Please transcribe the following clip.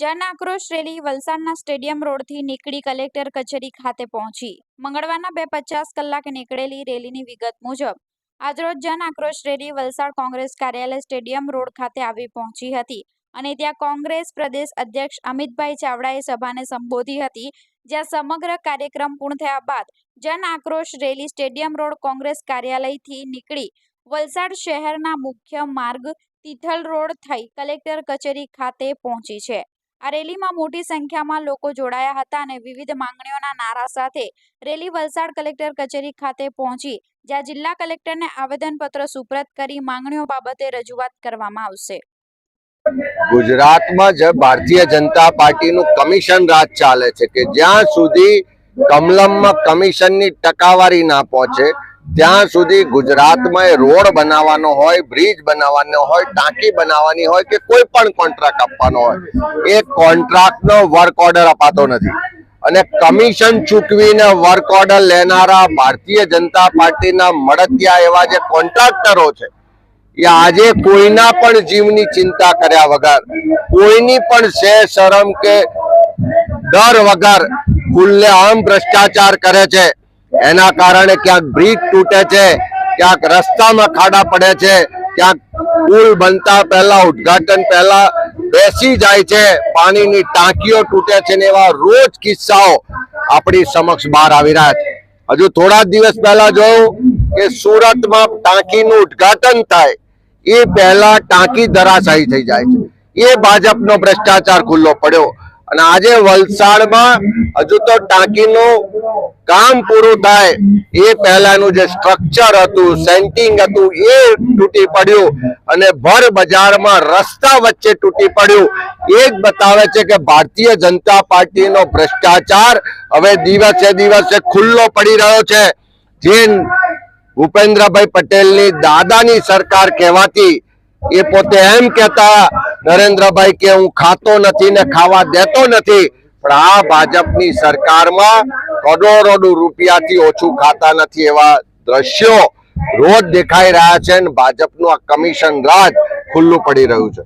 જન આક્રોશ રેલી વલસાડના સ્ટેડિયમ રોડથી નીકળી કલેક્ટર કચેરી ખાતે પહોંચી. મંગળવારના બે પચાસ કલાકે નીકળેલી રેલીની વિગત મુજબ, આજરોજ જન આક્રોશ રેલી વલસાડ કોંગ્રેસ કાર્યાલય સ્ટેડિયમ રોડ ખાતે આવી પહોંચી હતી અને ત્યાં કોંગ્રેસ પ્રદેશ અધ્યક્ષ અમિતભાઈ ચાવડાએ સભાને સંબોધી હતી, જ્યાં સમગ્ર કાર્યક્રમ પૂર્ણ થયા બાદ જન આક્રોશ રેલી સ્ટેડિયમ રોડ કોંગ્રેસ કાર્યાલયથી નીકળી વલસાડ શહેરના મુખ્ય માર્ગ તિથલ રોડ થઈ કલેક્ટર કચેરી ખાતે પહોંચી છે. આ રેલીમાં મોટી સંખ્યામાં લોકો જોડાયા હતા અને વિવિધ માંગણીઓના નારા સાથે રેલી વલસાડ કલેક્ટર કચેરી ખાતે પહોંચી, જ્યાં જિલ્લા કલેક્ટરને આવેદનપત્ર સુપ્રત કરી માંગણીઓ બાબતે રજૂઆત કરવામાં આવશે. ગુજરાતમાં જે ભારતીય જનતા પાર્ટીનું કમિશન રાજ ચાલે છે કે જ્યાં સુધી કમલમમાં કમિશનની ટકાવારી ના પહોંચે ત્યાં સુધી ગુજરાતમાં રોડ બનાવવાનો હોય, બ્રિજ બનાવવાનો હોય, ટાંકી બનાવવાની હોય કે કોઈ પણ કોન્ટ્રાક્ટ આપવાનો હોય, એ કોન્ટ્રાક્ટનો વર્ક ઓર્ડર અપાતો નથી. અને કમિશન ચૂકવીને વર્ક ઓર્ડર લેનારા ભારતીય જનતા પાર્ટીના મળતિયા એવા જે કોન્ટ્રાક્ટરો છે, એ આજે કોઈના પણ જીવની ચિંતા કર્યા વગર, કોઈની પણ શે શરમ કે ડર વગર ખુલ્લેઆમ ભ્રષ્ટાચાર કરે છે. એના કારણે ક્યાંક બ્રિજ તૂટે છે, ક્યાંક રસ્તામાં ખાડા પડે છે, ક્યાંક પુલ બનતા પહેલા, ઉદ્ઘાટન પહેલા બેસી જાય છે, પાણીની ટાંકીઓ તૂટે છે ને એવા રોજ કિસ્સાઓ આપણી સમક્ષ બહાર આવી રહ્યા છે. હજુ થોડા દિવસ પહેલા જોયું કે સુરતમાં ટાંકીનું ઉદ્ઘાટન થાય, એ પહેલા ટાંકી ધરાશાયી થઈ જાય છે. એ ભાજપનો ભ્રષ્ટાચાર ખુલ્લો પડ્યો. અને આજે વલસાડમાં હજુ તો ટાંકીનું કામ પૂરું થાય. એ પહેલાનું જે સ્ટ્રક્ચર હતું સેન્ટિંગ હતું, એ તૂટી પડ્યું અને ભર બજારમાં રસ્તા વચ્ચે તૂટી પડ્યું. એ જ બતાવે છે કે ભારતીય જનતા પાર્ટીનો ભ્રષ્ટાચાર હવે દિવસે દિવસે ખુલ્લો પડી રહ્યો છે. જે ભૂપેન્દ્રભાઈ પટેલની દાદાની સરકાર કહેવાતી, એ પોતે એમ કહેતા, નરેન્દ્રભાઈ, કે હું ખાતો નથી ને ખાવા દેતો નથી, પણ આ ભાજપની સરકારમાં કરોડો રૂપિયાથી ઓછું ખાતા નથી એવા દ્રશ્યો રોજ દેખાઈ રહ્યા છે અને ભાજપનું આ કમિશન રાજ ખુલ્લું પડી રહ્યું છે.